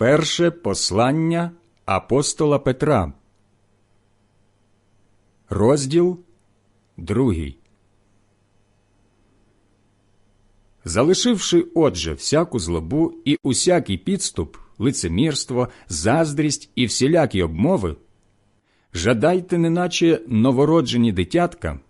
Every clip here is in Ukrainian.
Перше послання апостола Петра, розділ другий. Залишивши, отже, всяку злобу і усякий підступ, лицемірство, заздрість і всілякі обмови, жадайте, неначе новороджені дитятка,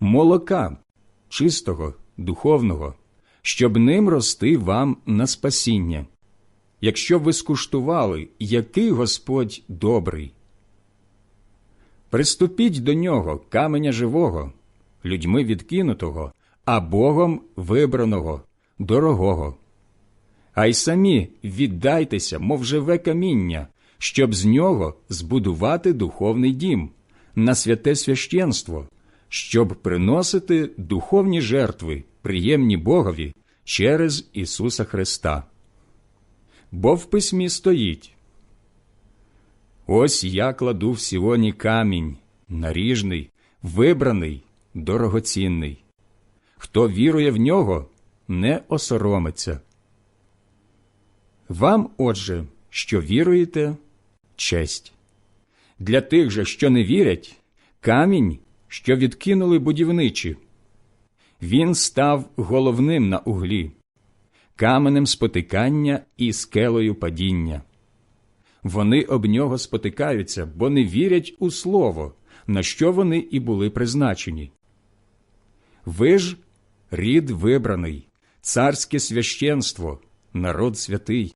молока чистого, духовного, щоб ним рости вам на спасіння, якщо ви скуштували, який Господь добрий. Приступіть до нього, каменя живого, людьми відкинутого, а Богом вибраного, дорогого. А й самі віддайтеся, мов живе каміння, щоб з нього збудувати духовний дім, на святе священство, щоб приносити духовні жертви, приємні Богові через Ісуса Христа. Бо в письмі стоїть Ось я кладу в Сіоні камінь, наріжний, вибраний, дорогоцінний. Хто вірує в нього, не осоромиться. Вам, отже, що віруєте, честь. Для тих же, що не вірять, камінь, що відкинули будівничі. Він став головним на углі, каменем спотикання і скелею падіння. Вони об нього спотикаються, бо не вірять у слово, на що вони і були призначені. Ви ж рід вибраний, царське священство, народ святий,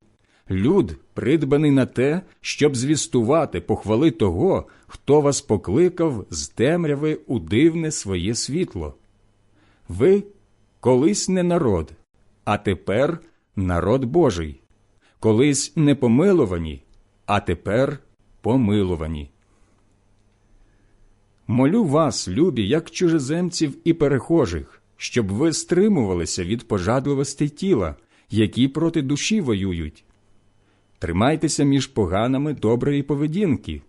люд, придбаний на те, щоб звістувати похвали того, хто вас покликав з темряви у дивне своє світло. Ви колись не народ, а тепер народ Божий, колись не помилувані, а тепер помилувані. Молю вас, любі, як чужеземців і перехожих, щоб ви стримувалися від пожадливостей тіла, які проти душі воюють. Тримайтеся між поганами доброї поведінки,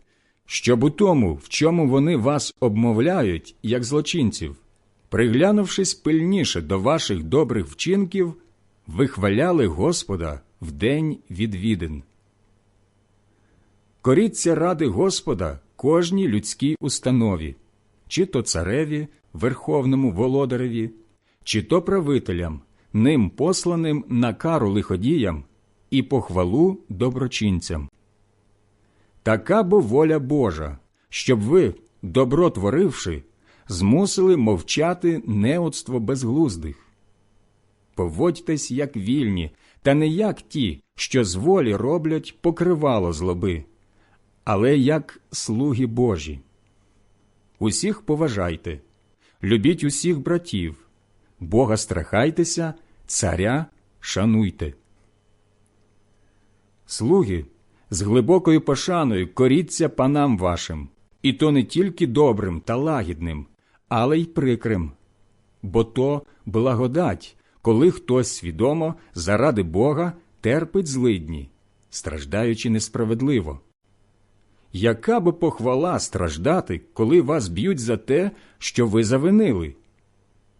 щоб у тому, в чому вони вас обмовляють, як злочинців, приглянувшись пильніше до ваших добрих вчинків, вихваляли Господа в день відвідин. Коріться ради Господа кожній людській установі, чи то цареві, верховному володареві, чи то правителям, ним посланим на кару лиходіям і похвалу доброчинцям. Така бо воля Божа, щоб ви, добро творивши, змусили мовчати неоцтво безглуздих. Поводьтесь, як вільні, та не як ті, що з волі роблять покривало злоби але як слуги Божі. Усіх поважайте, любіть усіх братів, Бога страхайтеся, царя шануйте. Слуги з глибокою пошаною коріться панам вашим, і то не тільки добрим та лагідним, але й прикрим, бо то благодать, коли хтось свідомо заради Бога терпить злидні, страждаючи несправедливо. Яка би похвала страждати, коли вас б'ють за те, що ви завинили?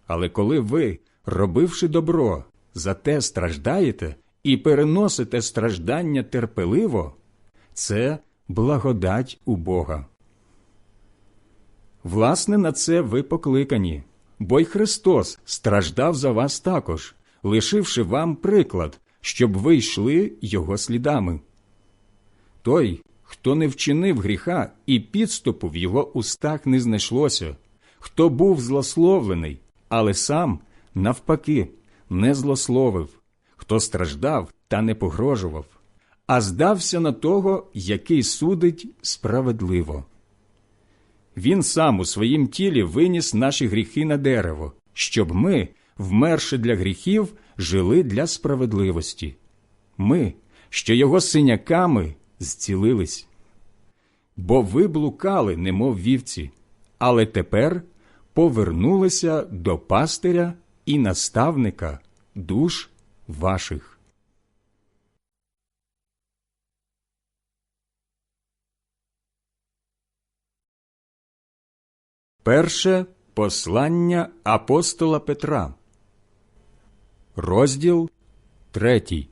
Але коли ви, робивши добро, за те страждаєте і переносите страждання терпеливо, це благодать у Бога. Власне, на це ви покликані, бо й Христос страждав за вас також, лишивши вам приклад, щоб ви йшли Його слідами. Той, хто не вчинив гріха і підступу в його устах не знайшлося, хто був злословлений, але сам, навпаки, не злословив, хто страждав та не погрожував, а здався на того, який судить справедливо. Він сам у своїм тілі виніс наші гріхи на дерево, щоб ми, вмерши для гріхів, жили для справедливості. Ми, що його синяками зцілились. Бо ви блукали, немов вівці, але тепер повернулися до пастиря і наставника душ ваших. Перше послання апостола Петра, розділ третій.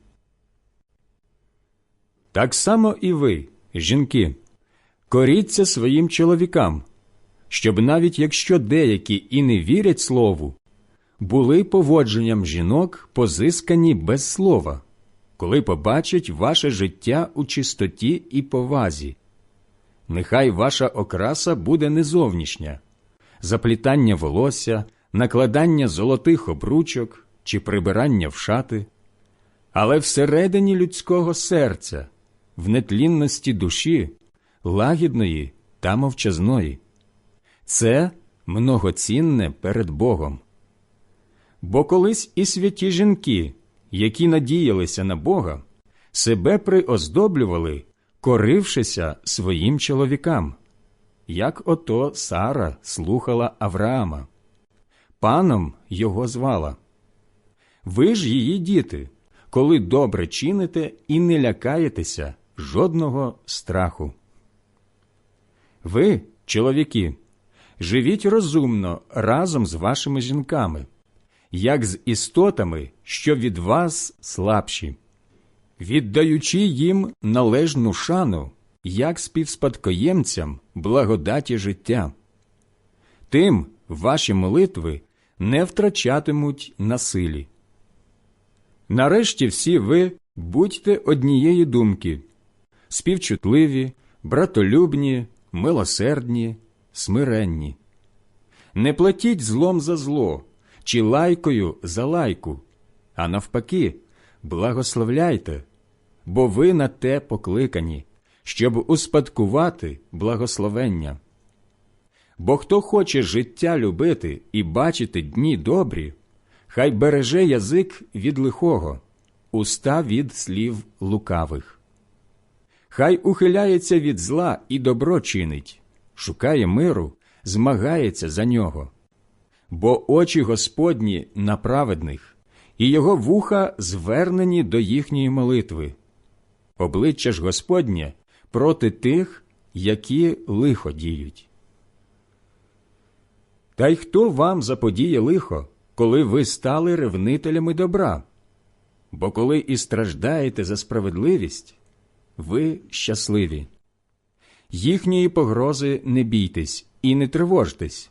Так само і ви, жінки, коріться своїм чоловікам, щоб навіть якщо деякі і не вірять слову, були поводженням жінок позискані без слова, коли побачать ваше життя у чистоті і повазі. Нехай ваша окраса буде не зовнішня, заплітання волосся, накладання золотих обручок чи прибирання в шати, але всередині людського серця, в нетлінності душі, лагідної та мовчазної. Це многоцінне перед Богом. Бо колись і святі жінки, які надіялися на Бога, себе приоздоблювали, корившися своїм чоловікам, як ото Сара слухала Авраама. Паном його звала. Ви ж її діти, коли добре чините і не лякаєтеся жодного страху. Ви, чоловіки, живіть розумно разом з вашими жінками, як з істотами, що від вас слабші, віддаючи їм належну шану, як співспадкоємцям благодаті життя. Тим ваші молитви не втрачатимуть на силі. Нарешті всі ви будьте однієї думки, співчутливі, братолюбні, милосердні, смиренні. Не платіть злом за зло чи лайкою за лайку, а навпаки, благословляйте, бо ви на те покликані, щоб успадкувати благословення. Бо хто хоче життя любити і бачити дні добрі, хай береже язик від лихого, уста від слів лукавих. Хай ухиляється від зла і добро чинить, шукає миру, змагається за нього. Бо очі Господні на праведних, і його вуха звернені до їхньої молитви. Обличчя ж Господнє проти тих, які лихо діють. Та й хто вам заподіє лихо, коли ви стали ревнителями добра? Бо коли і страждаєте за справедливість, ви щасливі. Їхньої погрози не бійтесь і не тривожтесь,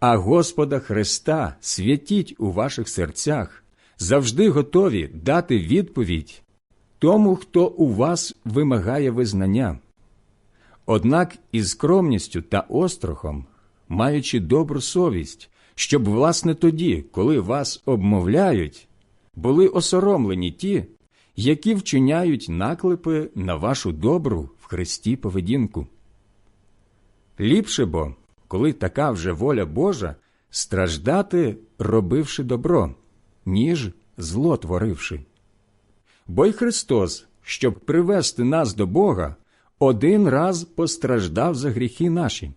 а Господа Христа святіть у ваших серцях, завжди готові дати відповідь тому, хто у вас вимагає визнання. Однак із скромністю та острохом, маючи добру совість, щоб, власне, тоді, коли вас обмовляють, були осоромлені ті, які вчиняють наклепи на вашу добру в Христі поведінку. Ліпше бо, коли така вже воля Божа, страждати, робивши добро, ніж зло творивши. Бо й Христос, щоб привести нас до Бога, один раз постраждав за гріхи наші,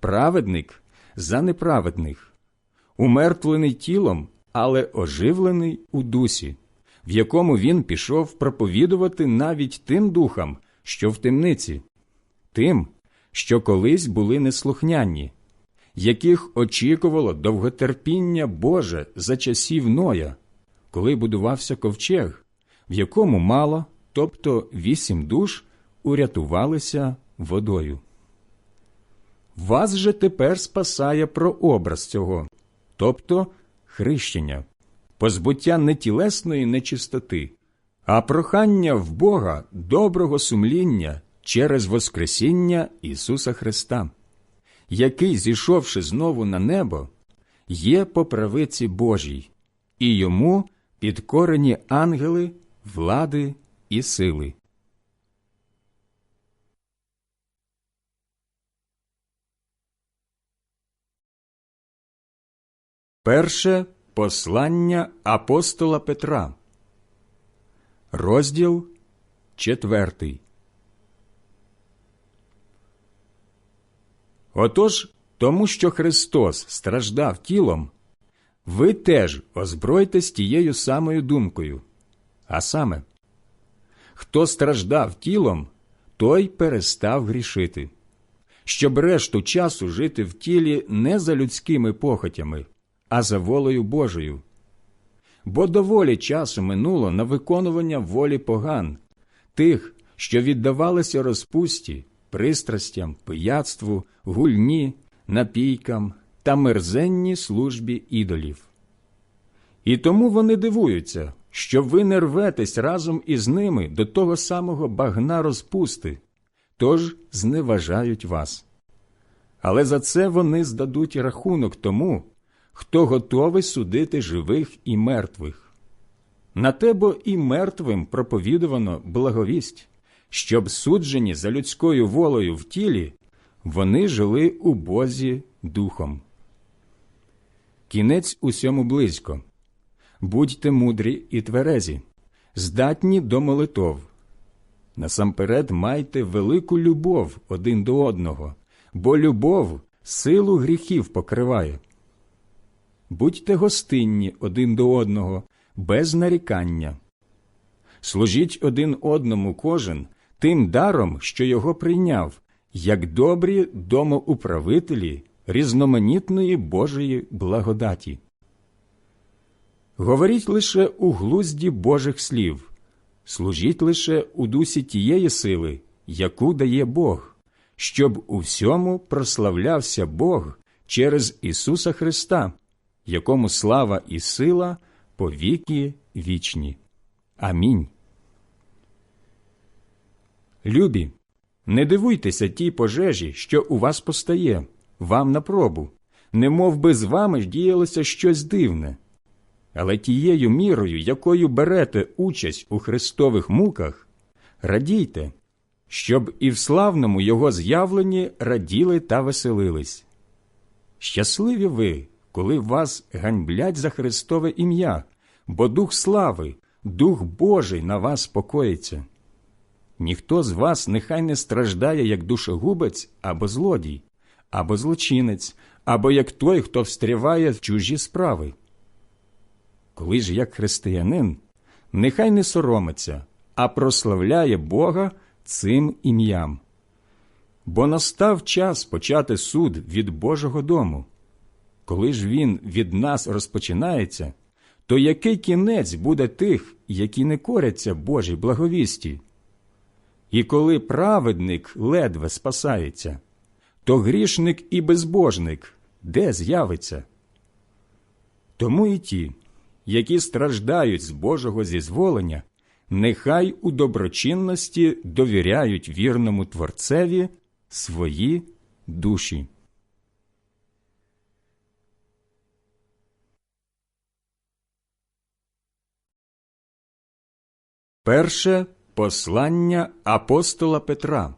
праведник за неправедних, умертвлений тілом, але оживлений у дусі, в якому він пішов проповідувати навіть тим духам, що в темниці, тим, що колись були неслухняні, яких очікувало довготерпіння Боже за часів Ноя, коли будувався ковчег, в якому мало, тобто вісім душ, урятувалися водою. Вас же тепер спасає прообраз цього, тобто хрещення, позбуття не тілесної нечистоти, а прохання в Бога доброго сумління через Воскресіння Ісуса Христа, який, зійшовши знову на небо, є по правиці Божій, і йому підкорені ангели, влади і сили. Перше послання апостола Петра, розділ четвертий. Отож, тому що Христос страждав тілом, ви теж озбройтесь тією самою думкою. А саме, хто страждав тілом, той перестав грішити, щоб решту часу жити в тілі не за людськими похотями а за волею Божою. Бо доволі часу минуло на виконування волі поган, тих, що віддавалися розпусті, пристрастям, пияцтву, гульні, напійкам та мерзенній службі ідолів. І тому вони дивуються, що ви не рветесь разом із ними до того самого багна розпусти, тож зневажають вас. Але за це вони здадуть рахунок тому, хто готовий судити живих і мертвих. На те бо і мертвим проповідувано благовість, щоб суджені за людською волею в тілі, вони жили у Бозі духом. Кінець усьому близько. Будьте мудрі і тверезі, здатні до молитов. Насамперед майте велику любов один до одного, бо любов силу гріхів покриває. Будьте гостинні один до одного, без нарікання. Служіть один одному кожен тим даром, що його прийняв, як добрі домоуправителі різноманітної Божої благодаті. Говоріть лише у глузді Божих слів, служіть лише у дусі тієї сили, яку дає Бог, щоб у всьому прославлявся Бог через Ісуса Христа, якому слава і сила по віки вічні. Амінь. Любі, не дивуйтеся тій пожежі, що у вас постає, вам на пробу, не мов би з вами діялося щось дивне. Але тією мірою, якою берете участь у Христових муках, радійте, щоб і в славному Його з'явленні раділи та веселились. Щасливі ви, коли вас ганьблять за Христове ім'я, бо Дух слави, Дух Божий на вас покоїться. Ніхто з вас нехай не страждає як душогубець або злодій, або злочинець, або як той, хто встряває в чужі справи. Коли ж як християнин, нехай не соромиться, а прославляє Бога цим ім'ям. Бо настав час почати суд від Божого дому. Коли ж він від нас розпочинається, то який кінець буде тих, які не коряться Божій благовісті? І коли праведник ледве спасається, то грішник і безбожник де з'явиться? Тому і ті, які страждають з Божого зізволення, нехай у доброчинності довіряють вірному Творцеві свої душі. Перше послання апостола Петра,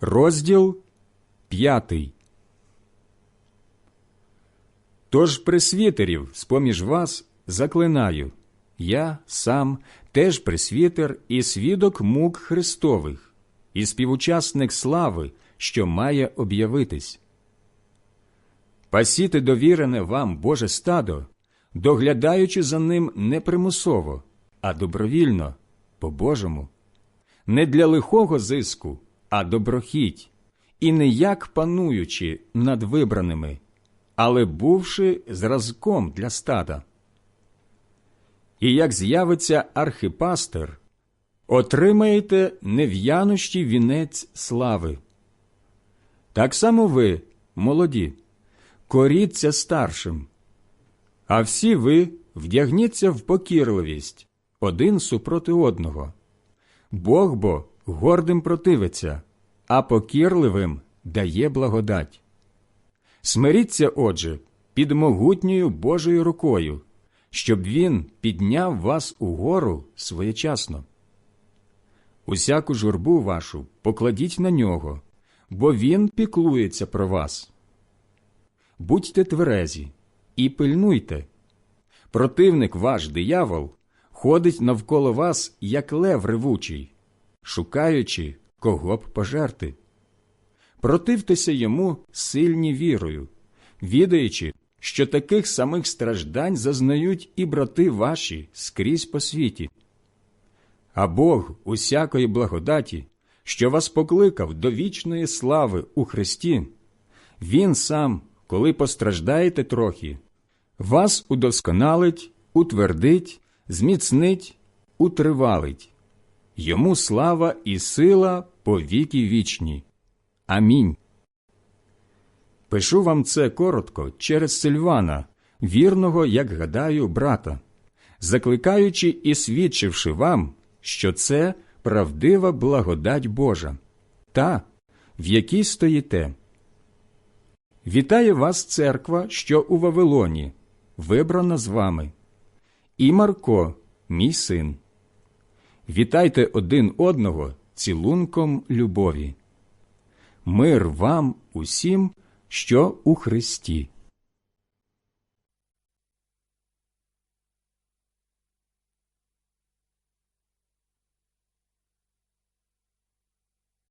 розділ п'ятий. Тож пресвітерів з поміж вас заклинаю я сам теж пресвітер і свідок мук Христових, і співучасник слави, що має об'явитись. Пасіте довірене вам Боже стадо, доглядаючи за ним не примусово, а добровільно, по Божому, не для лихого зиску, а доброхіть, і не як пануючи над вибраними але бувши зразком для стада. І як з'явиться архипастер, отримаєте нев'янощі вінець слави. Так само ви, молоді, коріться старшим, а всі ви вдягніться в покірливість один супроти одного. Бог бо гордим противиться, а покірливим дає благодать. Смиріться, отже, під могутньою Божою рукою, щоб Він підняв вас угору своєчасно. Усяку журбу вашу покладіть на нього, бо Він піклується про вас. Будьте тверезі і пильнуйте. Противник ваш диявол ходить навколо вас, як лев ревучий, шукаючи, кого б пожерти противтеся йому сильні вірою, відаючи, що таких самих страждань зазнають і брати ваші скрізь по світі. А Бог усякої благодаті, що вас покликав до вічної слави у Христі, Він сам, коли постраждаєте трохи, вас удосконалить, утвердить, зміцнить, утривалить. Йому слава і сила по віки вічні. Амінь. Пишу вам це коротко через Сильвана, вірного, як гадаю, брата, закликаючи і свідчивши вам, що це правдива благодать Божа, та, в якій стоїте. Вітає вас церква, що у Вавилоні, вибрана з вами, і Марко, мій син. Вітайте один одного цілунком любові. Мир вам усім, що у Христі.